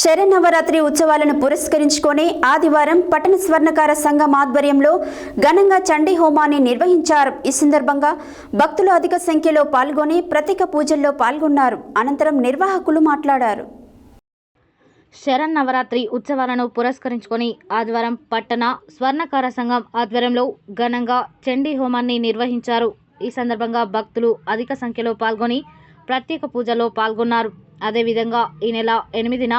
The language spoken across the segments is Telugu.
శరన్నవరాత్రి ఉత్సవాలను పురస్కరించుకొని ఆదివారం పట్టణ స్వర్ణకార సంఘం ఆధ్వర్యంలో ఘనంగా చండీ హోమాన్ని నిర్వహించారు. ఈ సందర్భంగా భక్తులు అధిక సంఖ్యలో పాల్గొని ప్రత్యేక పూజల్లో పాల్గొన్నారు. అనంతరం నిర్వాహకులు మాట్లాడారు. శరన్నవరాత్రి ఉత్సవాలను పురస్కరించుకొని ఆదివారం పట్టణ స్వర్ణకార సంఘం ఆధ్వర్యంలో ఘనంగా చండీ హోమాన్ని నిర్వహించారు. ఈ సందర్భంగా భక్తులు అధిక సంఖ్యలో పాల్గొని ప్రత్యేక పూజలో పాల్గొన్నారు. అదేవిధంగా ఈ నెల ఎనిమిదిన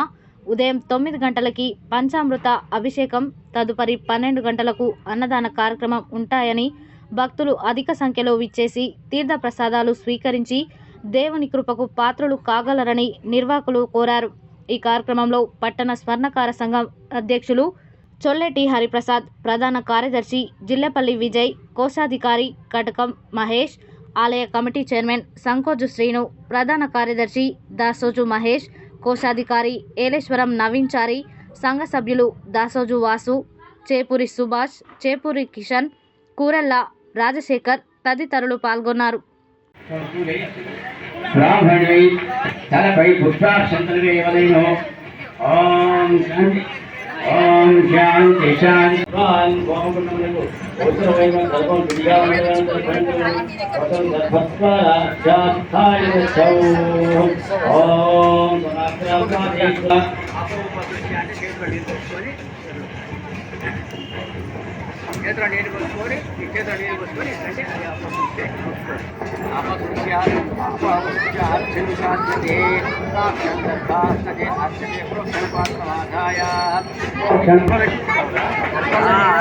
ఉదయం తొమ్మిది గంటలకి పంచామృత అభిషేకం తదుపరి పన్నెండు గంటలకు అన్నదాన కార్యక్రమం ఉంటాయని భక్తులు అధిక సంఖ్యలో విచ్చేసి తీర్థ ప్రసాదాలు స్వీకరించి దేవుని కృపకు పాత్రులు కాగలరని నిర్వాహకులు కోరారు. ఈ కార్యక్రమంలో పట్టణ స్వర్ణకార సంఘం అధ్యక్షులు చొల్లెటి హరిప్రసాద్ ప్రధాన కార్యదర్శి జిల్లెపల్లి విజయ్ కోశాధికారి కటకం మహేష్ ఆలయ కమిటీ చైర్మన్ సంకోజు శ్రీను ప్రధాన కార్యదర్శి దాసోజు మహేష్ కోశాధికారి ఏలేశ్వరం నవీన్చారి సంఘ సభ్యులు దాసోజు వాసు చేపూరి సుభాష్ చేపూరి కిషన్ కూరెల్ల రాజశేఖర్ తదితరులు పాల్గొన్నారు. బ్రాహ్మణై తలపై పుష్పాక్షంతలవేవలైనో ఓం శాంతి. ఓం శాంతి శాంతి చేతిలో నీళ్ళు పోసుకొని చేతిలో నీళ్ళు పోసుకొని అంటే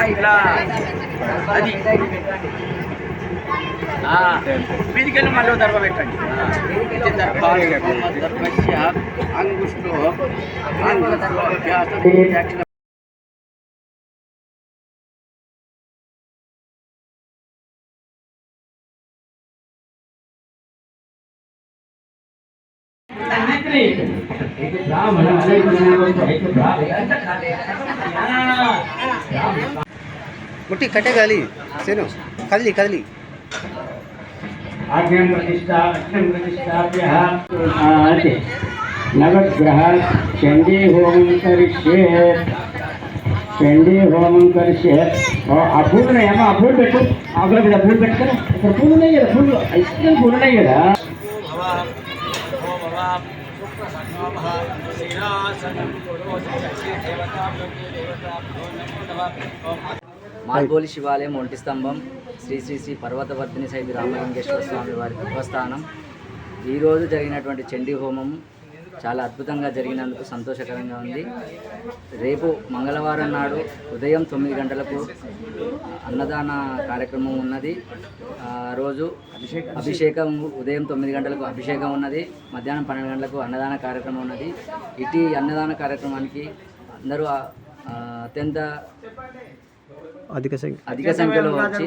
ఇట్లా అది మీదికెళ్ళి మళ్ళీ దర్భ పెట్టండి దర్భ దర్భస్య అంగుష్టో అంగుష్టో బ్రాహ్మణ ముట్టి కట్టే కదలి సేను కదిలి కదిలి. ఆజ్ఞం ప్రతిష్ట లక్ష్యం ప్రతిష్టాప్య నవగ్రహ చండీ హోమం కరిష్యే చండీ హోమం కరిష్యే ఆ పూలు ఏమో ఆ పూలు పెట్టు. ఆకుల మీద పూలు పెట్టుకొని ఇక్కడ పూలు ఉన్నాయి కదా పూలు. ఐస్ క్రీమ్ పూలు ఉన్నాయి మార్గోలి శివాలయం ఒంటి స్తంభం శ్రీ శ్రీ శ్రీ పర్వతవర్ధిని సైది రామలింగేశ్వర స్వామి వారి ఉపస్థానం ఈరోజు జరిగినటువంటి చండీ హోమం చాలా అద్భుతంగా జరిగినందుకు సంతోషకరంగా ఉంది. రేపు మంగళవారం నాడు ఉదయం తొమ్మిది గంటలకు అన్నదాన కార్యక్రమం ఉన్నది. ఆ రోజు అభిషేకం. ఉదయం తొమ్మిది గంటలకు అభిషేకం ఉన్నది. మధ్యాహ్నం పన్నెండు గంటలకు అన్నదాన కార్యక్రమం ఉన్నది. ఇటీ అన్నదాన కార్యక్రమానికి అందరూ అత్యంత అధిక సంఖ్య అధిక సంఖ్యలో వచ్చి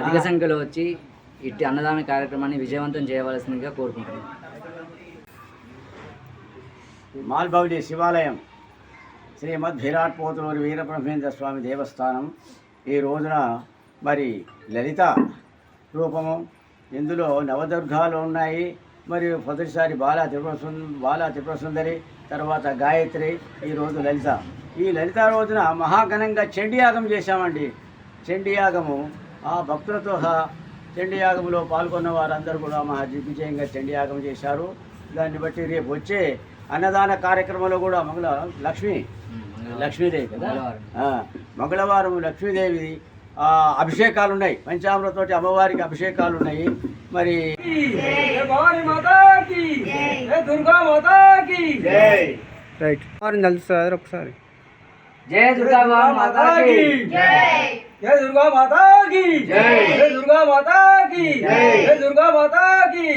అధిక సంఖ్యలో వచ్చి ఇట్టి అన్నదాన కార్యక్రమాన్ని విజయవంతం చేయవలసిందిగా కోరుకుంటున్నాను మాల్బౌడి శివాలయం శ్రీమద్ విరాట్ పోతులూరి వీరబ్రహ్మేంద్ర స్వామి దేవస్థానం ఈ రోజున మరి లలిత రూపము ఇందులో నవదుర్గాలు ఉన్నాయి. మరియు మొదటిసారి బాలా త్రిపుర బాలా త్రిపుర సుందరి తర్వాత గాయత్రి ఈరోజు లలిత. ఈ లలిత రోజున మహాఘనంగా చండీయాగం చేశామండి. చండీయాగము ఆ భక్తులతో సహా చండీయాగంలో పాల్గొన్న వారందరూ కూడా మహా దిగ్విజయంగా చండీయాగం చేశారు. దాన్ని బట్టి రేపు వచ్చే అన్నదాన కార్యక్రమంలో కూడా మంగళ లక్ష్మి లక్ష్మీదేవి మంగళవారం. లక్ష్మీదేవి అభిషేకాలు ఉన్నాయి పంచామృతతోటి అమ్మవారికి అభిషేకాలు ఉన్నాయి మరి రైట్. సార్ ఒకసారి. జయ దుర్గా మాతాకి. జయ దుర్గా మాతాకి. జయ దుర్గా మాతాకి. జయ దుర్గా మాతాకి.